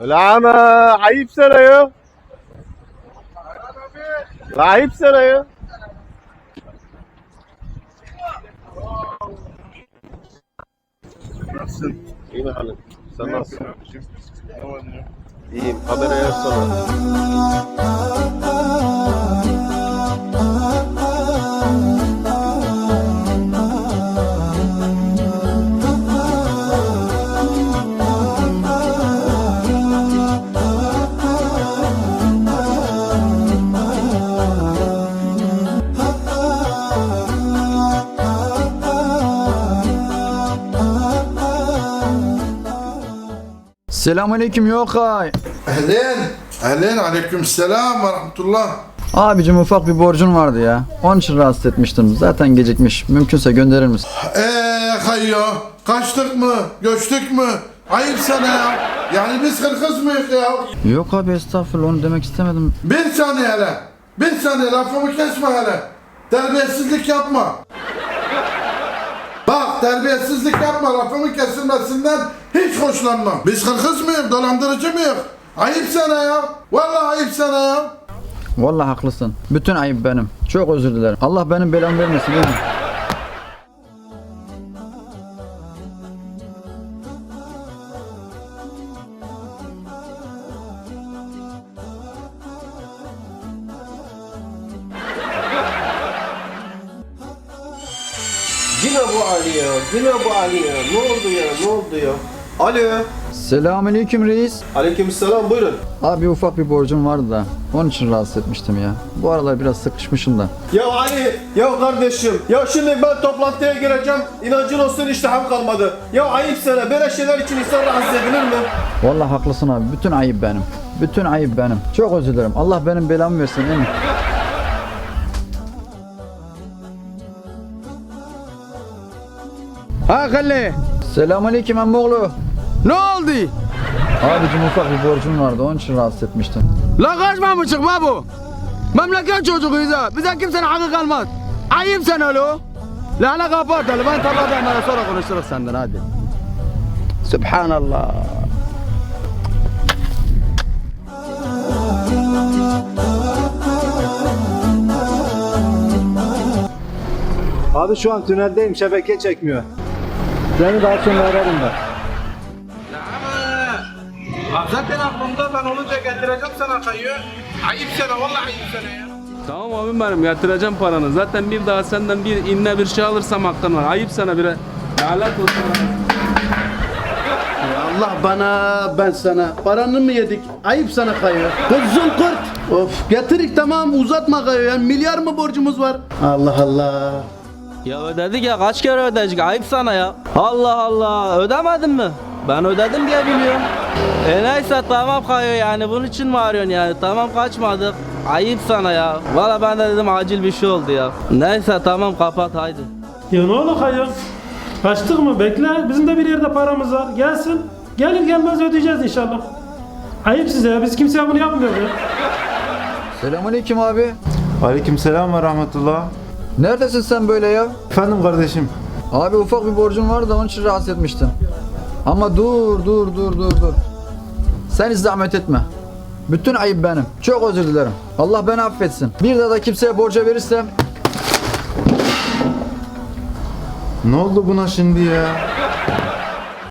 La ama ayıp sana ya. La ayıp sana ya. Nasılsın? İyi bakalım. Sen nasılsın? Selamünaleyküm Yokay. Ehlen. Ehlen. Aleyküm selam ve rahmetullah. Abicim ufak bir borcun vardı ya. Onun için rahatsız etmiştim. Zaten gecikmiş. Mümkünse gönderir misin? Eee hayyo. Kaçtık mı? Göçtük mü? Ayıp sana ya. Yani biz hırkız mıyız ya? Yok abi estağfurullah onu demek istemedim. Bir saniye hele. Bir saniye lafımı kesme hele. Terbiyesizlik yapma. Bak terbiyesizlik yapma lafımın kesilmesinden hiç hoşlanmam. Biz hırkız mıyız? Dolandırıcı mıyız? Ayıp sana ya. Vallahi ayıp sana ya. Vallahi haklısın. Bütün ayıp benim. Çok özür dilerim. Allah benim belamı vermesin? Yine bu Ali ya. Yine bu ya. Ne oldu ya? Ne oldu ya? Alo. Selamünaleyküm reis. Aleykümselam buyurun. Abi ufak bir borcum vardı da. Onun için rahatsız etmiştim ya. Bu aralar biraz sıkışmışım da. Ya Ali, ya kardeşim, ya şimdi ben toplantıya gireceğim, inancın olsun iştahım kalmadı. Ya ayıp sana, böyle şeyler için insan rahatsız edilir mi? Vallahi haklısın abi. Bütün ayıp benim. Bütün ayıp benim. Çok özür dilerim. Allah benim belamı versin değil mi? Ha Kalle. Selamünaleyküm emmoğlu. Ne oldu? Abicim ufak bir borcum vardı. Onun için rahatsız etmiştim. La kaçma mı çıkma bu? Memleket çocuğuyuz ha. Bize kimsenin hakkı kalmaz. Ayıp sen öyle o. La hala kapat hele. Ben tarladayım hele sonra konuşuruz senden hadi. Subhanallah. Abi şu an tüneldeyim şebeke çekmiyor. Seni daha sonra ararım ben. Zaten aklımda ben olunca getireceğim sana kayıyor. Ayıp sana vallahi ayıp sana ya. Tamam abim benim yatıracağım paranı. Zaten bir daha senden bir inne bir şey alırsam hakkın var. Ayıp sana bire. Lanet olsun. Allah bana ben sana. Paranı mı yedik? Ayıp sana kayıyor. Kızım kurt. Of getirik tamam uzatma kayıyor. Yani milyar mı borcumuz var? Allah Allah. Ya ödedik ya kaç kere ödedik ayıp sana ya. Allah Allah ödemedin mi? Ben ödedim diye biliyorum. E neyse tamam kayıyor yani bunun için mi arıyorsun yani tamam kaçmadık. Ayıp sana ya. Valla ben de dedim acil bir şey oldu ya. Neyse tamam kapat haydi. Ya ne oldu hayır? Kaçtık mı? Bekle. Bizim de bir yerde paramız var. Gelsin. Gelir gelmez ödeyeceğiz inşallah. Ayıp size ya. Biz kimseye bunu yapmıyoruz ya. Selamünaleyküm abi. Aleykümselam ve rahmetullah. Neredesin sen böyle ya? Efendim kardeşim. Abi ufak bir borcum vardı da onun için rahatsız etmiştim. Ama dur dur dur dur dur. Sen hiç zahmet etme. Bütün ayıp benim. Çok özür dilerim. Allah beni affetsin. Bir daha da kimseye borca verirsem Ne oldu buna şimdi ya?